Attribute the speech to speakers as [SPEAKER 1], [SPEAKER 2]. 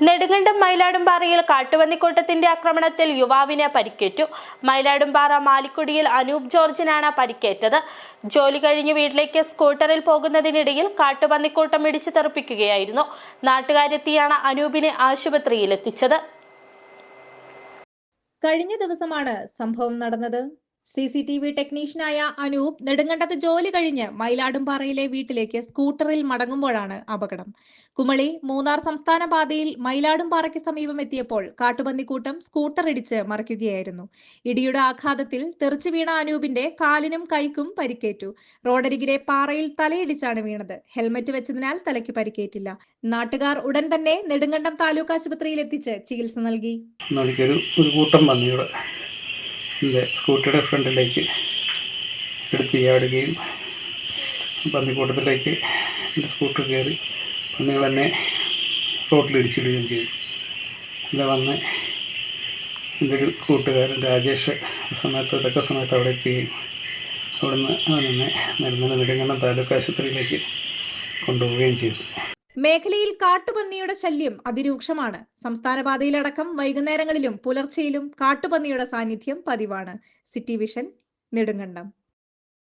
[SPEAKER 1] നെടുങ്കണ്ടം മയിലാടുംപാറയിൽ കാട്ടുപന്നിക്കൂട്ടത്തിന്റെ ആക്രമണത്തിൽ യുവാവിന് പരിക്കേറ്റു. മയിലാടുംപാറ മാലിക്കുടിയിൽ അനൂപ് ജോർജിനാണ് പരിക്കേറ്റത്. ജോലി കഴിഞ്ഞ് വീട്ടിലേക്ക് സ്കൂട്ടറിൽ പോകുന്നതിനിടയിൽ കാട്ടുപന്നിക്കൂട്ടം ഇടിച്ചു തെറിപ്പിക്കുകയായിരുന്നു. നാട്ടുകാരെത്തിയാണ് അനൂപിനെ ആശുപത്രിയിൽ എത്തിച്ചത്
[SPEAKER 2] കഴിഞ്ഞ ദിവസമാണ് സംഭവം നടന്നത്. സി സി ടി വി ടെക്നീഷ്യനായ അനൂപ് നെടുങ്കണ്ടത്ത് ജോലി കഴിഞ്ഞ് മയിലാടുംപാറയിലെ വീട്ടിലേക്ക് സ്കൂട്ടറിൽ മടങ്ങുമ്പോഴാണ് അപകടം. കുമളി മൂന്നാർ സംസ്ഥാന പാതയിൽ മയിലാടുംപാറയ്ക്ക് സമീപം എത്തിയപ്പോൾ കാട്ടുപന്നിക്കൂട്ടം സ്കൂട്ടർ ഇടിച്ച് മറിക്കുകയായിരുന്നു. ഇടിയുടെ ആഘാതത്തിൽ തെറിച്ചു വീണ അനൂപിന്റെ കാലിനും കൈക്കും പരിക്കേറ്റു. റോഡരികിലെ പാറയിൽ തലയിടിച്ചാണ് വീണത്. ഹെൽമറ്റ് വെച്ചതിനാൽ തലയ്ക്ക് പരിക്കേറ്റില്ല. നാട്ടുകാർ ഉടൻ തന്നെ നെടുങ്കണ്ടം താലൂക്ക് ആശുപത്രിയിൽ എത്തിച്ച് ചികിത്സ നൽകി.
[SPEAKER 3] എന്റെ സ്കൂട്ടിയുടെ ഫ്രണ്ടിലേക്ക് എടുത്ത് ചാടുകയും പന്നിക്കൂട്ടത്തിലേക്ക് എന്റെ സ്കൂട്ടർ കയറി പന്നികൾ എന്നെ റോട്ടിലിടിച്ചിടുകയും ചെയ്തു. ഇവിടെ വന്ന് എന്റെ ഒരു കൂട്ടുകാരൻ രാജേഷ് സമയത്ത് ഇതൊക്കെ സമയത്ത് അവിടെ എത്തുകയും അവിടുന്ന് അവനെന്നെ നിരന്തരം നെടുങ്ങണം താലൂക്ക് ആശുപത്രിയിലേക്ക് കൊണ്ടുപോവുകയും ചെയ്തു.
[SPEAKER 2] മേഖലയിൽ കാട്ടുപന്നിയുടെ ശല്യം അതിരൂക്ഷമാണ്. സംസ്ഥാന പാതയിലടക്കം വൈകുന്നേരങ്ങളിലും പുലർച്ചയിലും കാട്ടുപന്നിയുടെ സാന്നിധ്യം പതിവാണ്. City vision Nedumkandam.